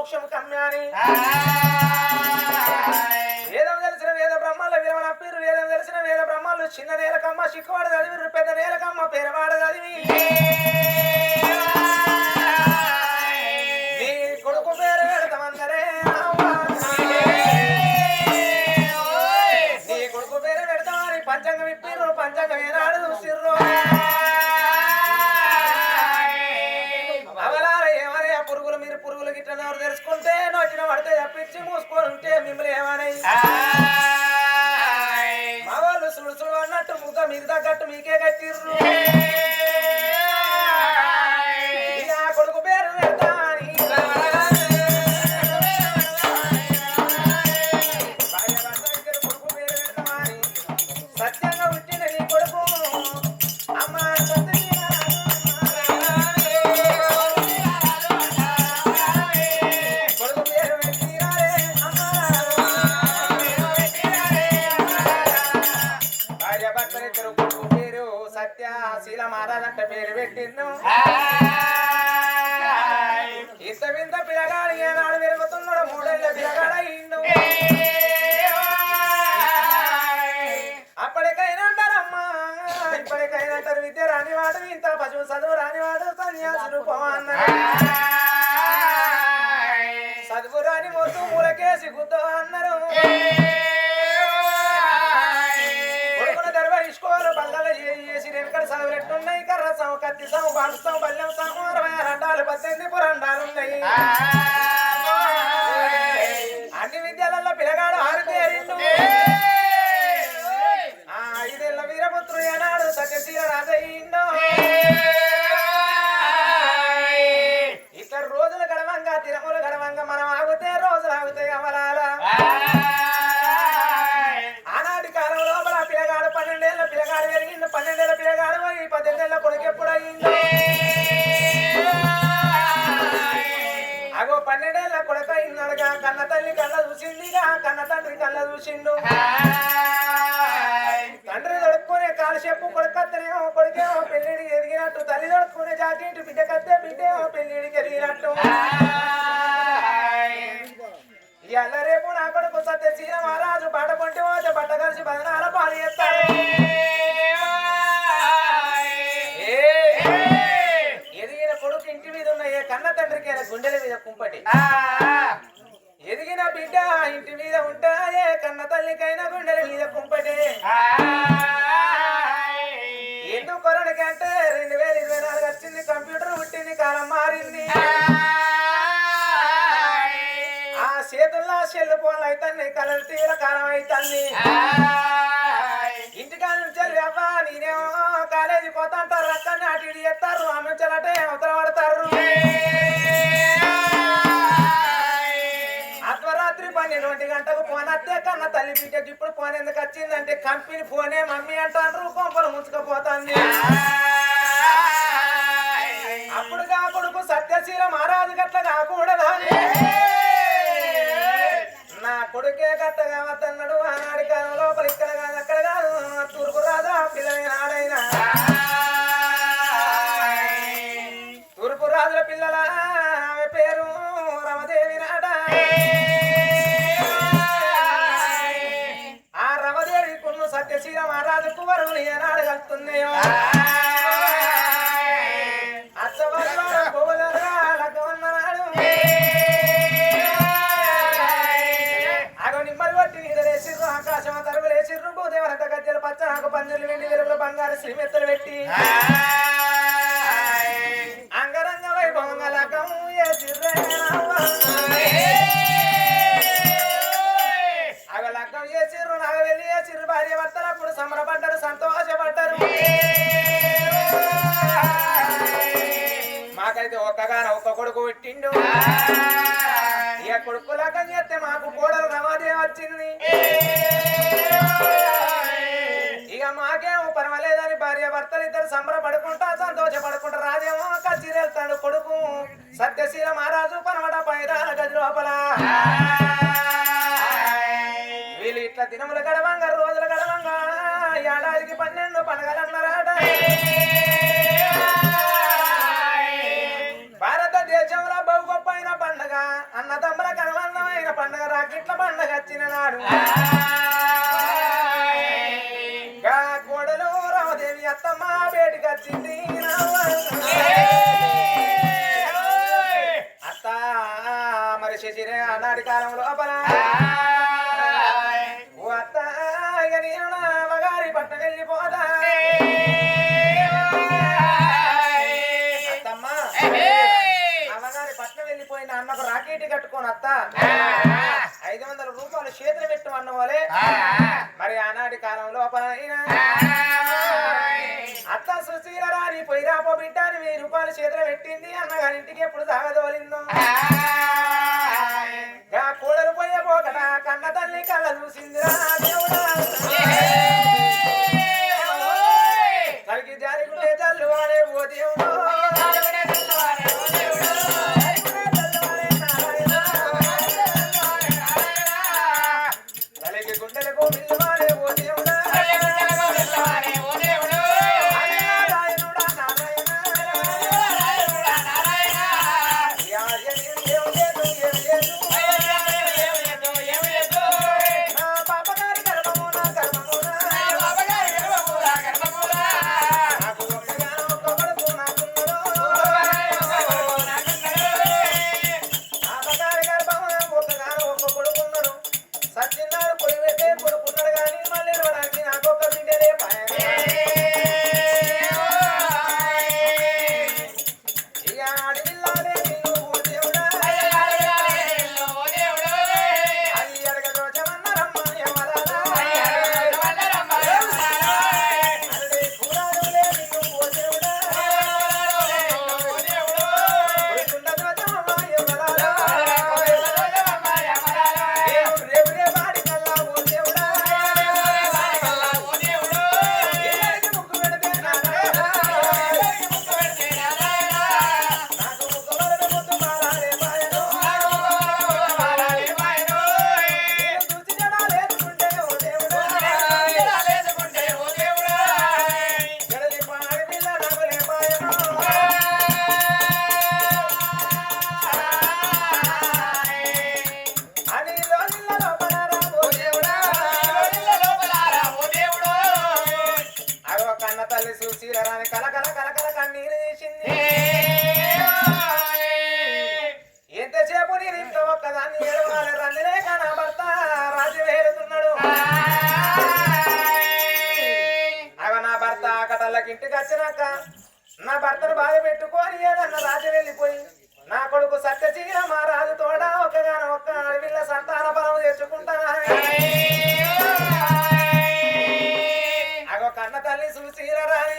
అని వేదం తెలిసిన వేద బ్రహ్మాల విరమణ పేరు వేదం తెలిసిన వేద బ్రహ్మాలు చిన్న నేలకమ్మ చిక్కువాడు చదివి పెద్ద నేలకమ్మ పేరవాడ చదివి. కొడుకు పేరు పెడతామన్నరే నీ కొడుకు పేరు పెడతామని పంచంగం ఇప్పిరు. పంచంగం ఏనాడు చూసిర్రు. మూసుకొని ఉంటే మిమ్మల్ని ఏమని? మా వాళ్ళు సుడు అన్నట్టు ముఖం మీకు తగ్గట్టు మీకే కట్టిర్రు. చూసిండు. తండ్రి దొడుక్కునే కాలు చెప్పు కొడుకత్తనేమో కొడుకేమో పెళ్ళిడికి ఎదిగినట్టు. తల్లి దొడుక్కునే జాకెట్ బిడ్డ కత్తే బిడ్డేమో పెళ్ళిడికి ఎదిగినట్టు. ఇవాళ రేపు నా కొడుకు సత్యశీల మహారాజు పాట పొంటి పోతే బట్ట కలిసి బదనాల పాలు చేస్తాడు ఎదిగిన కొడుకు ఇంటి మీద ఉన్న ఏ కన్న తండ్రికి ఆయన గుండెల మీద కుంపటి. బిడ్డ ఇంటి మీద ఉంటా ఏ కన్న తల్లికైనా గుండెల మీద కుంపటి. ఎందుకు కొరడికంటే రెండు వేల ఇరవై నాలుగు వచ్చింది కంప్యూటర్ పుట్టింది కాలం మారింది. ఆ చేతుల్లో సెల్ ఫోన్లు అవుతాయి కలర్ తీవ్ర కాలం అవుతుంది ఇంటికాడ నుంచి నేనేమో కాలేజీ పోతా అంటారు రక్కాన్ని అటు ఇటు చేస్తారు ఆమె అవతల తల్లి బిడ్డకి ఇప్పుడు ఫోన్ ఎందుకు వచ్చిందంటే కంపెనీ ఫోనే మమ్మీ అంటారు కొంపలు ముంచుకపోతుంది. అప్పుడు కా కొడుకు శ్రీమెత్తలు పెట్టి. అంగరంగ వైభవంగా లగ్గం చేసిర్రే అగ లగ్గం చేసిర్రు వెళ్ళి చేసిర్రు భార్య భర్తలు అప్పుడు సంబరపడ్డారు సంతోషపడ్డారు. మాకైతే ఒక్కగాన ఒక్క కొడుకు పెట్టిండు. ఇక కొడుకు లగ్గం చేస్తే మాకు కోడలు రమాదేవి వచ్చింది. సంబరపడుకుంటా సంతోషపడుకుంటా రాజేమో కచ్చిరేస్తాడు కొడుకు. సత్యశీల మహారాజు పనవడ పైదాన గది లోపల. వీళ్ళు ఇట్లా దినములు గడవంగా రోజులు గడవంగా ఏడాదికి పన్నెండు పండగలన్నారట. భారతదేశంలో బహు గొప్పైన పండగ అన్నదమ్ముల కనవన్నమైన పండగ రాకిట్ల పండగ వచ్చిన నాడు. అత్త మరి శశిరే ఆనాటి కాలంలో అపరా అత్త నేను నా మగారి పట్ట వెళ్ళిపోయిన అన్నకు రాకెట్ కట్టుకొని అత్త. ఐదు వందల రూపాయలు చేతులు పెట్టు అన్నవాలే మరి ఆనాటి కాలంలో పైన సుశీల రాని పోయి రాపో బిడ్డ అని వెయ్యి రూపాయలు చేతులు పెట్టింది అన్నగారి ఇంటికి ఎప్పుడు సాగదోలిందో. కూడలు పోయే పోకట కన్న తల్లి కళ్ళ చూసిందిరా నాకు ఇంటికి వచ్చినాక నా భర్తను బాధ పెట్టుకొని ఏదన్న రాజు వెళ్ళిపోయి నా కొడుకు సత్యచీర మా రాజు తోడా ఒక్కగాన ఒక్క అడవిల్ల సంతాన బలం తెచ్చుకుంటా. అగో కన్న తల్లి సుశీల రాణి.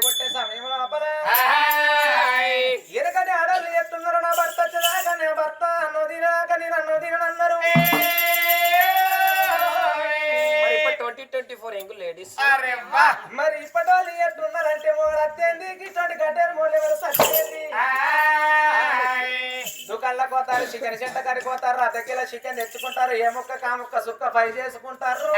కొట్టే సమయం లోపల ఎనకటి ఆడలు ఎత్తున్నారు నా భర్త వచ్చేదాకా నేను భర్త అన్నం తినాక నేను అన్నం తిననన్నారు మరి ఇప్పుడు ట్వంటీ ట్వంటీ ఫోర్ ఎంగు లేడీస్. మరి ఇప్పటి వాళ్ళు ఎట్లున్నారంటే మోడు అత్తేంది ఇటువంటి గడ్డలు మోళ్ళు ఎవరు సచ్చేది దుకాళ్ళ కోతారు చికెన్ చెట్ట కడిపోతారు అర్ధ కిలో చికెన్ తెచ్చుకుంటారు ఏ ముక్క కా ముక్క సుక్క ఫ్రై చేసుకుంటారు.